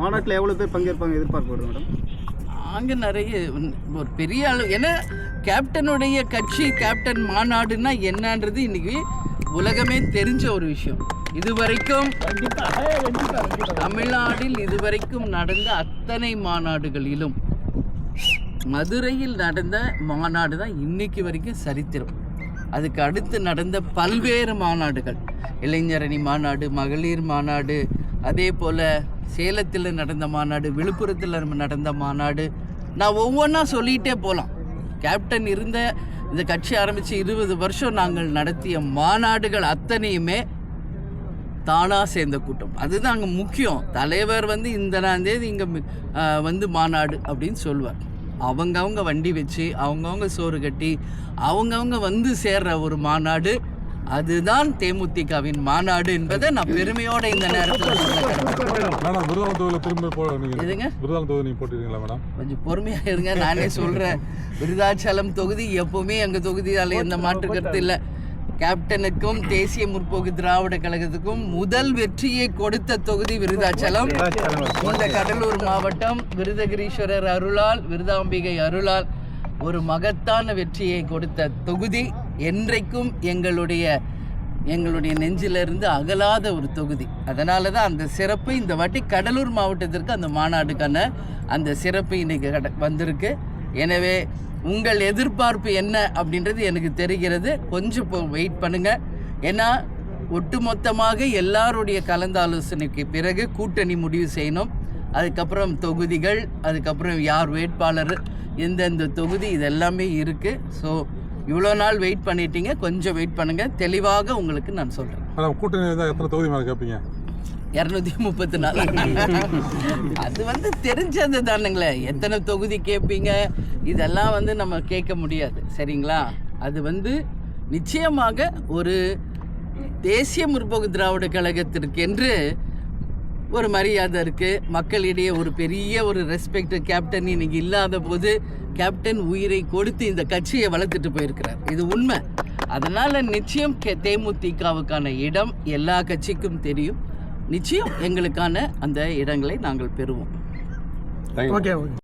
மாநாட்டில் எவ்வளோ பேர் பங்கேற்பாங்க எதிர்பார்க்கப்படுது மேடம்? அங்கே நிறைய ஒரு பெரிய அளவு ஏன்னா கேப்டனுடைய கட்சி கேப்டன் மாநாடுன்னா என்னன்றது இன்னைக்கு உலகமே தெரிஞ்ச ஒரு விஷயம். இதுவரைக்கும் தமிழ்நாட்டில் இதுவரைக்கும் நடந்த அத்தனை மாநாடுகளிலும் மதுரையில் நடந்த மாநாடு தான் இன்னைக்கு வரைக்கும் சரித்திரம். அதுக்கு அடுத்து நடந்த பல்வேறு மாநாடுகள். இளைஞரணி மாநாடு மகளிர் மாநாடு அதே போல் சேலத்தில் நடந்த மாநாடு விழுப்புரத்தில் நடந்த மாநாடு. நான் ஒவ்வொன்றா சொல்லிகிட்டே போகலாம் கேப்டன் இருந்த இந்த கட்சி ஆரம்பித்து இருபது வருஷம் நாங்கள் நடத்திய மாநாடுகள் அத்தனையுமே தானாக சேர்ந்த கூட்டம். அதுதான் அங்கே முக்கியம். தலைவர் வந்து இந்த நாந்தேதி இங்கே வந்து மாநாடு அப்படின்னு சொல்லுவார் அவங்கவுங்க வண்டி வச்சு அவங்கவுங்க சோறு கட்டி அவங்கவுங்க வந்து சேர்ற ஒரு மாநாடு. அதுதான் தேமுதிகவின் மாநாடு என்பதை நான் பெருமையோட இந்த நேரத்தில். மேடம் விருதாலம் தொகுதியில் திரும்ப போ நீங்க எதுங்க? விருதாலம் தொகுதி நீங்க போட்டிருக்கீங்களா மேடம்? கொஞ்சம் பொறுமையாக இருங்க நானே சொல்கிறேன் விருதாச்சலம் தொகுதி எப்பவுமே எங்கள் தொகுதியால் எந்த மாற்று கருத்து இல்லை. கேப்டனுக்கும் தேசிய முற்போக்கு திராவிட கழகத்துக்கும் முதல் வெற்றியை கொடுத்த தொகுதி விருதாச்சலம். இந்த கடலூர் மாவட்டம் விருதகிரீஸ்வரர் அருளால் விருதாம்பிகை அருளால் ஒரு மகத்தான வெற்றியை கொடுத்த தொகுதி. என்றைக்கும் எங்களுடைய எங்களுடைய நெஞ்சிலிருந்து அகலாத ஒரு தொகுதி. அதனால தான் அந்த சிறப்பு இந்த வாட்டி கடலூர் மாவட்டத்திற்கு அந்த மாநாடுக்கான அந்த சிறப்பு இன்னைக்கு கட வந்திருக்கு. எனவே உங்கள் எதிர்பார்ப்பு என்ன அப்படின்றது எனக்கு தெரிகிறது. கொஞ்சம் இப்போ வெயிட் பண்ணுங்கள் ஏன்னா ஒட்டுமொத்தமாக எல்லாருடைய கலந்தாலோசனைக்கு பிறகு கூட்டணி முடிவு செய்யணும். அதுக்கப்புறம் தொகுதிகள் அதுக்கப்புறம் யார் வேட்பாளர் எந்தெந்த தொகுதி இதெல்லாமே இருக்குது ஸோ இவ்வளோ நாள் வெயிட் பண்ணிட்டீங்க. கொஞ்சம் வெயிட் பண்ணுங்கள் தெளிவாக உங்களுக்கு நான் சொல்கிறேன் மேடம் கூட்டணி எத்தனை தொகுதி மேலே கேட்பீங்க இரநூத்தி முப்பத்தி நாலு. அது வந்து தெரிஞ்சது தானுங்களே. எத்தனை தொகுதி கேட்பீங்க இதெல்லாம் வந்து நம்ம கேட்க முடியாது. சரிங்களா? அது வந்து நிச்சயமாக ஒரு தேசிய முற்போக்கு திராவிட கழகத்திற்கென்று ஒரு மரியாதை இருக்குது மக்களிடையே ஒரு பெரிய ஒரு ரெஸ்பெக்ட் கேப்டன் இன்னைக்கு இல்லாத போது கேப்டன் உயிரை கொடுத்து இந்த கட்சியை வளர்த்துட்டு போயிருக்கிறார். இது உண்மை. அதனால் நிச்சயம் கே தேமுதிகவுக்கான இடம் எல்லா கட்சிக்கும் தெரியும். நிச்சயம் எங்களுக்கான அந்த இடங்களை நாங்கள் பெறுவோம். Okay okay